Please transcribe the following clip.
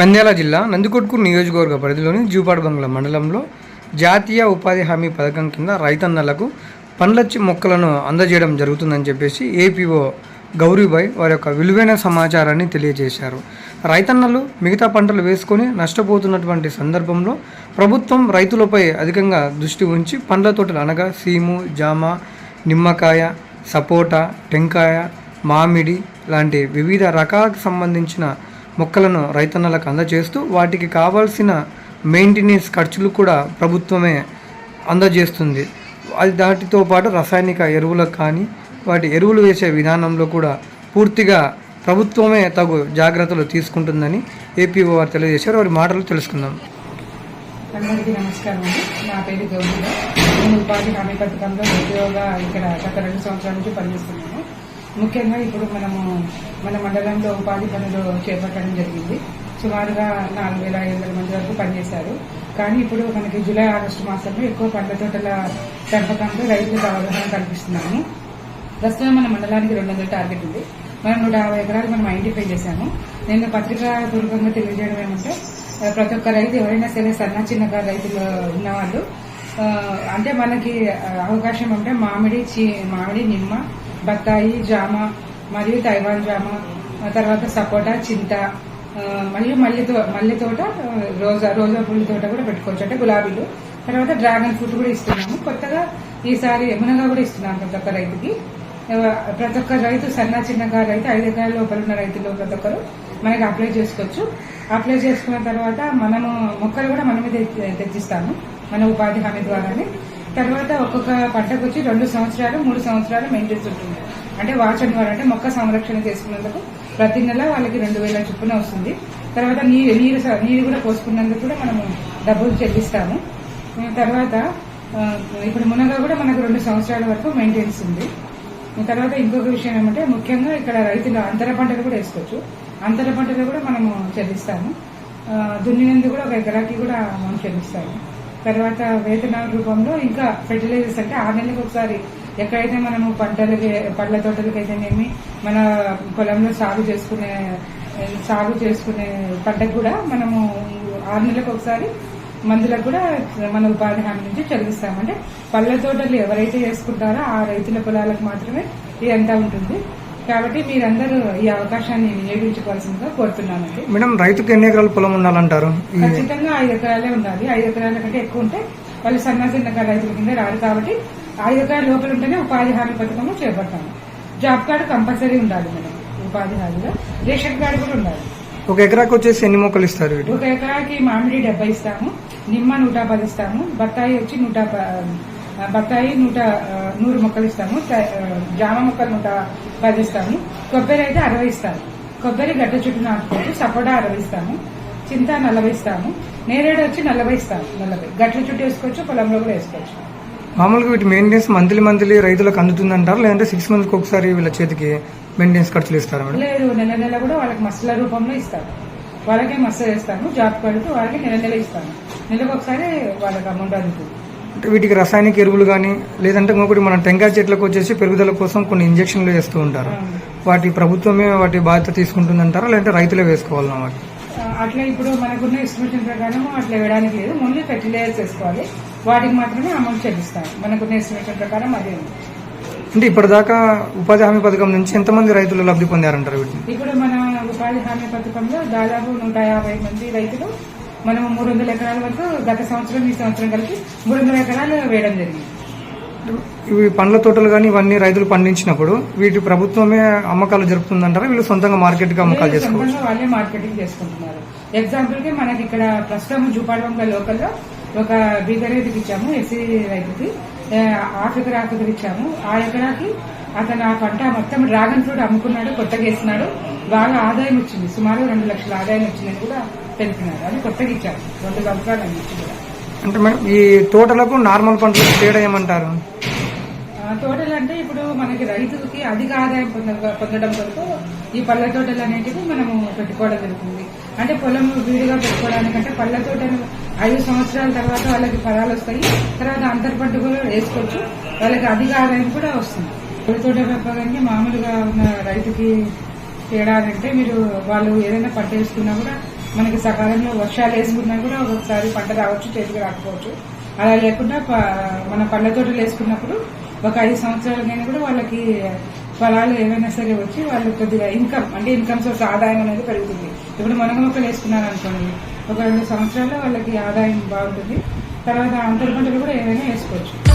నంద్యాల జిల్లా నందికొట్కూరు నియోజకవర్గ పరిధిలోని జూపాడు బంగ్లా మండలంలో జాతీయ ఉపాధి హామీ పథకం కింద రైతన్నలకు పండ్లచ్చి మొక్కలను అందజేయడం జరుగుతుందని చెప్పేసి ఏపీఓ గౌరీబాయ్ వారి యొక్క విలువైన సమాచారాన్ని తెలియజేశారు. రైతన్నలు మిగతా పంటలు వేసుకొని నష్టపోతున్నటువంటి సందర్భంలో ప్రభుత్వం రైతులపై అధికంగా దృష్టి ఉంచి పండ్ల తోటలు అనగా సీము జామ నిమ్మకాయ సపోటా టెంకాయ మామిడి లాంటి వివిధ రకాలకు సంబంధించిన మొక్కలను రైతన్నలకు అందజేస్తూ వాటికి కావాల్సిన మెయింటెనెన్స్ ఖర్చులు కూడా ప్రభుత్వమే అందజేస్తుంది. అది దాటితో పాటు రసాయనిక ఎరువులకు కానీ వాటి ఎరువులు వేసే విధానంలో కూడా పూర్తిగా ప్రభుత్వమే తగు జాగ్రత్తలు తీసుకుంటుందని ఏపీఓ వారు తెలియజేశారు. వారి మాటలు తెలుసుకుందాం. అందరికీ నమస్కారం అండి. నా పేరు గౌరీల నేను ఉపాధి హామీ పథకంలో ఉద్యోగ ఇక్కడ గత రెండు సంవత్సరాల నుంచి పనిచేస్తున్నాను. ముఖ్యంగా ఇప్పుడు మనము మన మండలంలో ఉపాధి పనులు చేపట్టడం జరిగింది. సుమారుగా నాలుగు వేల ఐదు వందల మంది వరకు పనిచేశారు. కానీ ఇప్పుడు మనకి జూలై ఆగస్టు మాసంలో ఎక్కువ పండ్ల తోటల పెంపకంలో రైతులకు అవగాహన కల్పిస్తున్నాము. ప్రస్తుతం మన మండలానికి రెండు వందల టార్గెట్ ఉంది. మనం నూట యాభై ఎకరాలు మనం ఐడెంటిఫై చేశాము. నేను పత్రికా పూర్వకంగా తెలియజేయడం ఏమంటే ప్రతి ఒక్క రైతు ఎవరైనా సరే సన్న చిన్నగా రైతులు ఉన్నవాళ్ళు అంటే మనకి అవకాశం అంటే మామిడి చి మామిడి నిమ్మ బత్తాయి జామ మరియు తైవాన్ జామ తర్వాత సపోటా చింత మరియు మల్లె మల్లె తోట రోజా రోజా పూల తోట కూడా పెట్టుకోవచ్చు. అంటే గులాబీలు. తర్వాత డ్రాగన్ ఫ్రూట్ కూడా ఇస్తున్నాము. కొత్తగా ఈసారి మునగా కూడా ఇస్తున్నాము ప్రతి ఒక్క రైతుకి. ప్రతి ఒక్క రైతు సన్న చిన్నగా రైతు ఐదు ఎకరాల లోపల ఉన్న రైతులు ప్రతి ఒక్కరు మనకి అప్లై చేసుకోవచ్చు. అప్లై చేసుకున్న తర్వాత మనము మొక్కలు కూడా మనమే తెచ్చిస్తాము. మన ఉపాధి హామీ ద్వారానే. తర్వాత ఒక్కొక్క పంటకు వచ్చి రెండు సంవత్సరాలు మూడు సంవత్సరాలు మెయింటెన్స్ ఉంటుంది. అంటే వాచ్ అండ్ వార్ అంటే మొక్క సంరక్షణ చేసుకున్నందుకు ప్రతి నెల వాళ్ళకి రెండు వేల చొప్పున వస్తుంది. తర్వాత నీరు నీరు స- నీరు కూడా పోసుకున్నందుకు కూడా మనము డబ్బులు చెల్లిస్తాము. తర్వాత ఇప్పుడు మునగ కూడా మనకు రెండు సంవత్సరాల వరకు మెయింటెన్స్ ఉంది. తర్వాత ఇంకొక విషయం ఏమంటే ముఖ్యంగా ఇక్కడ రైతులు అంతర పంటలు కూడా వేసుకోవచ్చు. అంతర పంటలు కూడా మనము చెల్లిస్తాము. దున్నినందుకు కూడా ఒక ఎకరాకి కూడా మనం చెల్లిస్తాము. తర్వాత వేతన రూపంలో ఇంకా ఫెర్టిలైజర్స్ అంటే ఆరు నెలలకు ఒకసారి ఎక్కడైతే మనము పంటలకి పళ్ళ తోటలకి అయితేనేమి మన పొలంలో సాగు చేసుకునే సాగు చేసుకునే పంటకు కూడా మనము ఆరు నెలలకు ఒకసారి మందులకు కూడా మన ఉపాధి హామీ నుంచి చెల్లిస్తాం అంటే పళ్ళ తోటలు ఎవరైతే చేసుకుంటారో ఆ రైతుల పొలాలకు మాత్రమే ఇదంతా ఉంటుంది. కాబట్టి మీరందరూ ఈ అవకాశాన్ని వినియోగించుకోవాల్సిందిగా కోరుతున్నానండి మేడం రైతుకు ఎన్ని ఎకరాల పొలం ఉండాలంటారు? ఖచ్చితంగా ఐదు ఎకరాలే ఉండాలి. ఐదు ఎకరాల కంటే ఎక్కువ ఉంటే వాళ్ళు సన్న చిన్న రైతుల కింద రారు కాబట్టి ఐదు ఎకరాల లోపల ఉంటేనే ఉపాధి హామీ పథకంలో చేపడతాము. జాబ్ కార్డు కంపల్సరీ ఉండాలి మనం ఉపాధి హామీలో. రేషన్ కార్డు కూడా ఉండాలి. ఒక ఎకరాకు వచ్చేసి ఎన్ని మొక్కలు ఇస్తారు ఒక ఎకరాకి మామిడి డెబ్బై ఇస్తాము నిమ్మ నూట పది ఇస్తాము బత్తాయి వచ్చి నూట బత్తాయి నూట నూరు మొక్కలు ఇస్తాము జామ మొక్కలు నూట పది ఇస్తాము కొబ్బరి అయితే అరవై ఇస్తాము. కొబ్బరి గడ్డ చుట్టూ నాటుకోవచ్చు సపోటా అరవై ఇస్తాము చింత నలభై ఇస్తాము నేరేడు వచ్చి నలభై ఇస్తాము నలభై. గట్ల చుట్టూ వేసుకోవచ్చు పొలంలో కూడా వేసుకోవచ్చు. మామూలుగా వీటి మెయింటెనెన్స్ మంత్లీ మంత్లీ రైతులకు అందుతుందంటారు? లేదంటే సిక్స్ మంత్కి ఒకసారి వీళ్ళ చేతికి మెయింటెనెన్స్ ఖర్చులు ఇస్తారా మేడం? లేదు నెల నెల కూడా వాళ్ళకి మసల రూపంలో ఇస్తాము వాళ్ళకే మస వేస్తాము జాబ్ కార్డుకు వాళ్ళకి నెల నెల ఇస్తాము. నెలకు ఒకసారి వాళ్ళకి అమౌంట్ అందుతుంది. అంటే వీటికి రసాయనిక ఎరువులు కానీ లేదంటే ఇంకొకటి మన టెంకాయ చెట్లకు వచ్చేసి పెరుగుదల కోసం కొన్ని ఇంజక్షన్లు వేస్తూ ఉంటారు. వాటి ప్రభుత్వమే వాటి బాధ్యత తీసుకుంటుందంటారా లేదంటే రైతులే వేసుకోవాలన్నా వాటి అట్లా ఇప్పుడు మనకున్న ఎస్టిమేషన్ ప్రకారం అట్లా ఇవ్వడానికి లేదు. ఓన్లీ ఫెర్టిలైజర్స్ వేసుకోవాలి. వాటికి మాత్రమే అమౌంట్ చెల్లిస్తాం మనకున్న ఎస్టిమేషన్ ప్రకారం అదే ఉంది. అంటే ఇప్పటిదాకా ఉపాధి హామీ పథకం నుంచి ఎంతమంది రైతులు లబ్ధి పొందారంటారు వీటిని? ఇప్పుడు మన ఉపాధి హామీ పథకంలో దాదాపు నూట యాభై మంది రైతులు మనం మూడు వందల ఎకరాల వరకు గత సంవత్సరం ఈ సంవత్సరం కలిపి మూడు వందల ఎకరాలు వేయడం జరిగింది. ఇవి పండ్ల తోటలు కానీ ఇవన్నీ రైతులు పండించినప్పుడు వీటి ప్రభుత్వమే అమ్మకాలు జరుపుతుందంటారా? వీళ్ళు సొంతంగా మార్కెట్గా అమ్మకాలు లేదు, చేసుకోవచ్చు వాళ్ళే మార్కెటింగ్ చేసుకుంటున్నారు. ఎగ్జాంపుల్కి మనకి ఇక్కడ ప్రస్తుతం జూపాడవంగ లోకల్లో ఒక బీద రైతుకి ఇచ్చాము ఎస్సీ రైతుకి ఆ, హాఫ్ ఎకర్ ఇచ్చాము ఆ ఎకరాకి అతను ఆ పంట మొత్తం డ్రాగన్ ఫ్రూట్ అమ్ముకున్నాడు కొత్తగా వేసినాడు బాగా ఆదాయం వచ్చింది. సుమారు రెండు లక్షల ఆదాయం వచ్చిందని కూడా తెలిపినారు. అది కొత్తగా ఇచ్చాము రెండు సంవత్సరాలు అని కూడా. అంటే మేడం ఈ తోటలకు నార్మల్ పంటలకు తేడా ఏమంటారు? తోటలు అంటే ఇప్పుడు మనకి రైతులకి అధిక ఆదాయం పొంద- పొందడం కొరకు ఈ పళ్ళ తోటలు అనేటివి మనము పెట్టుకోవడం జరుగుతుంది. అంటే పొలం వీడిగా పెట్టుకోవడానికంటే పళ్ళ తోటను ఐదు సంవత్సరాల తర్వాత వాళ్ళకి ఫలాలు వస్తాయి. తర్వాత అంతర్ పంట కూడా వేసుకోవచ్చు. వాళ్ళకి అధిక ఆదాయం కూడా వస్తుంది. పళ్ళ తోట పెంపకానికి మామూలుగా ఉన్న రైతుకి తేడా అంటే మీరు వాళ్ళు ఏదైనా పంట వేసుకున్నా కూడా మనకి సకాలంలో వర్షాలు వేసుకున్నా కూడా ఒకసారి పంట రావచ్చు చేతికి రాకపోవచ్చు. అలా లేకుండా ప- మన పళ్ళ తోటలు వేసుకున్నప్పుడు ఒక ఐదు సంవత్సరాలకైనా కూడా వాళ్ళకి ఫలాలు ఏవైనా సరే వచ్చి వాళ్ళు కొద్దిగా ఇన్కమ్ అంటే ఇన్కమ్ సోర్స్ ఆదాయం అనేది పెరుగుతుంది. ఇప్పుడు మనం మొక్కలు వేసుకున్నాను అనుకోండి ఒక రెండు సంవత్సరాల్లో వాళ్ళకి ఆదాయం బాగుంటుంది. తర్వాత అంతర పంటలు కూడా ఏమైనా వేసుకోవచ్చు.